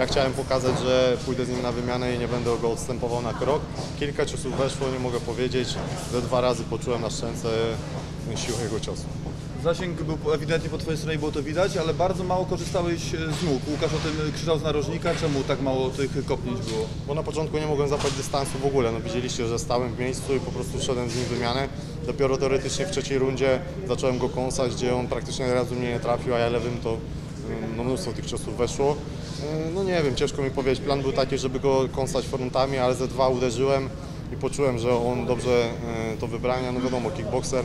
Ja chciałem pokazać, że pójdę z nim na wymianę i nie będę go odstępował na krok. Kilka ciosów weszło, nie mogę powiedzieć. Ze dwa razy poczułem na szczęce siłę jego ciosu. Zasięg był ewidentnie po twojej stronie, było to widać, ale bardzo mało korzystałeś e, z nóg. Łukasz o tym krzyczał z narożnika, czemu tak mało tych kopnięć było? Bo na początku nie mogłem zapać dystansu w ogóle. No widzieliście, że stałem w miejscu i po prostu szedłem z nim w wymianę. Dopiero teoretycznie w trzeciej rundzie zacząłem go kąsać, gdzie on praktycznie razu mnie nie trafił, a ja lewym to ym, no, mnóstwo tych ciosów weszło. Yy, No nie wiem, ciężko mi powiedzieć. Plan był taki, żeby go kąsać frontami, ale ze dwa uderzyłem i poczułem, że on dobrze yy, to wybrania. No wiadomo, kickboxer.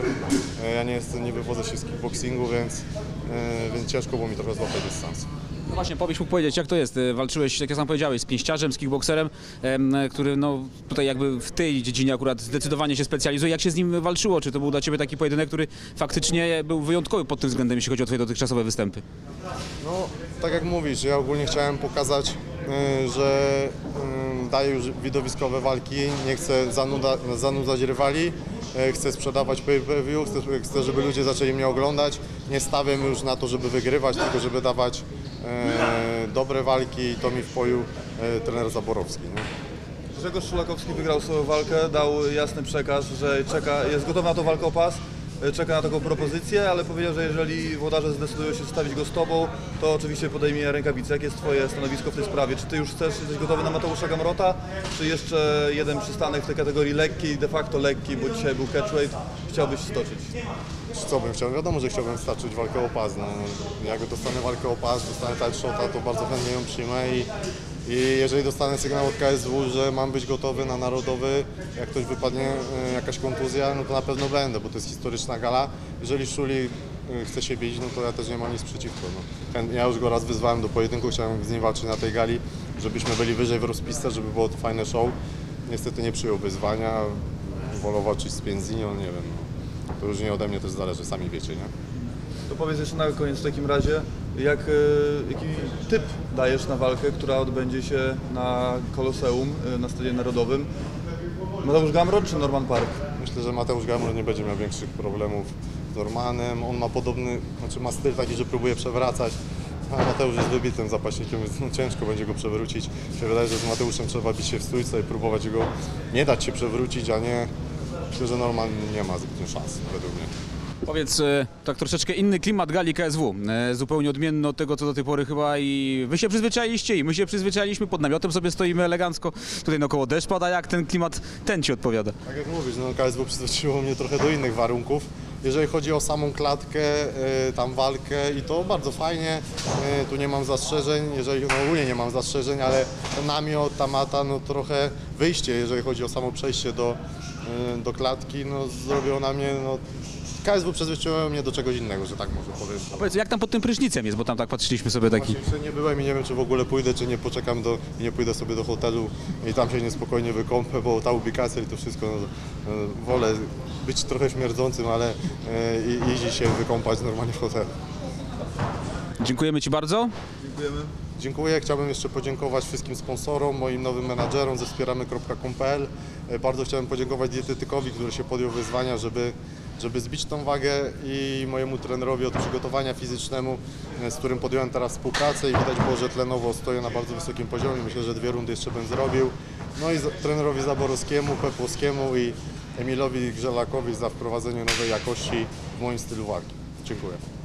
Yy, Ja nie jestem, nie wywodzę się z kickboxingu, więc, yy, więc ciężko było mi trochę złapać dystans. No właśnie, pobyś mógł powiedzieć, jak to jest? E, Walczyłeś, jak ja sam powiedziałeś, z pięściarzem, z kickboxerem, em, e, który no, tutaj jakby w tej dziedzinie akurat zdecydowanie się specjalizuje. Jak się z nim walczyło? Czy to był dla Ciebie taki pojedynek, który faktycznie był wyjątkowy pod tym względem, jeśli chodzi o Twoje dotychczasowe występy? No, tak jak mówisz, ja ogólnie chciałem pokazać, y, że y, daję już widowiskowe walki, nie chcę zanuda, zanudzać rywali, y, chcę sprzedawać pay-per-view, chcę, żeby ludzie zaczęli mnie oglądać. Nie stawiam już na to, żeby wygrywać, tylko żeby dawać y, dobre walki i to mi wpoił y, trener Zaborowski. Nie? Grzegorz Szulakowski wygrał swoją walkę, dał jasny przekaz, że czeka, jest gotowy na tą walkę o pas, e, czeka na taką propozycję, ale powiedział, że jeżeli włodarze zdecydują się zostawić go z tobą, to oczywiście podejmie rękawicę. Jakie jest twoje stanowisko w tej sprawie? Czy ty już chcesz, jesteś gotowy na Mateusza Gamrota, czy jeszcze jeden przystanek w tej kategorii lekkiej, de facto lekkiej, bo dzisiaj był catchweight, chciałbyś stoczyć? Co bym chciał? Wiadomo, że chciałbym starczyć walkę o pas. No, jak dostanę walkę o pas, dostanę shota, to bardzo chętnie ją przyjmę i, i jeżeli dostanę sygnał od KSW, że mam być gotowy na narodowy, jak ktoś wypadnie e, jakaś kontuzja, no to na pewno będę, bo to jest historyczna gala. Jeżeli Szuli e, chce się bić, no to ja też nie mam nic przeciwko. No. Ja już go raz wyzwałem do pojedynku, chciałem z nim walczyć na tej gali, żebyśmy byli wyżej w rozpisce, żeby było to fajne show. Niestety nie przyjął wyzwania, wolał walczyć z Pienzinią, nie wiem. No. To już nie ode mnie też zależy, sami wiecie, nie? To powiedz jeszcze na koniec w takim razie, jak, e, jaki typ dajesz na walkę, która odbędzie się na Koloseum, e, na Stadionie Narodowym? Mateusz Gamrot czy Norman Park? Myślę, że Mateusz Gamro nie będzie miał większych problemów z Normanem. On ma podobny, znaczy ma styl taki, że próbuje przewracać. A Mateusz jest wybitnym zapaśnikiem, więc no, ciężko będzie go przewrócić. Się wydaje, że z Mateuszem trzeba bić się w stójce i próbować go nie dać się przewrócić, a nie... Myślę, że Norman nie ma zbytnio szans, według mnie. Powiedz, e, tak troszeczkę inny klimat gali KSW, e, zupełnie odmienny od tego, co do tej pory chyba i wy się przyzwyczailiście i my się przyzwyczailiśmy, pod namiotem sobie stoimy elegancko, tutaj naokoło deszcz pada, jak ten klimat, ten Ci odpowiada? Tak jak mówisz, no KSW przyzwyczaiło mnie trochę do innych warunków. Jeżeli chodzi o samą klatkę, y, tam walkę i to bardzo fajnie, tu nie mam zastrzeżeń, jeżeli, no ogólnie nie mam zastrzeżeń, ale ten namiot, ta mata, no trochę wyjście, jeżeli chodzi o samo przejście do, do klatki, no zrobiło na mnie, no KSW przyzwyczaiło mnie do czegoś innego, że tak może powiem. Powiedz, jak tam pod tym prysznicem jest, bo tam tak patrzyliśmy sobie taki... Właśnie jeszcze nie byłem i nie wiem, czy w ogóle pójdę, czy nie poczekam do, i nie pójdę sobie do hotelu i tam się niespokojnie wykąpę, bo ta ubikacja i to wszystko, no, e, wolę być trochę śmierdzącym, ale e, i iść się wykąpać normalnie w hotelu. Dziękujemy Ci bardzo. Dziękujemy. Dziękuję. Chciałbym jeszcze podziękować wszystkim sponsorom, moim nowym menadżerom ze wspieramy.com.pl. E, Bardzo chciałem podziękować dietetykowi, który się podjął wyzwania, żeby, żeby zbić tą wagę i mojemu trenerowi od przygotowania fizycznemu, e, z którym podjąłem teraz współpracę i widać było, że tlenowo stoję na bardzo wysokim poziomie. Myślę, że dwie rundy jeszcze bym zrobił. No i trenerowi Zaborowskiemu, Pepłowskiemu i Emilowi Grzelakowi za wprowadzenie nowej jakości w moim stylu walki. Dziękuję.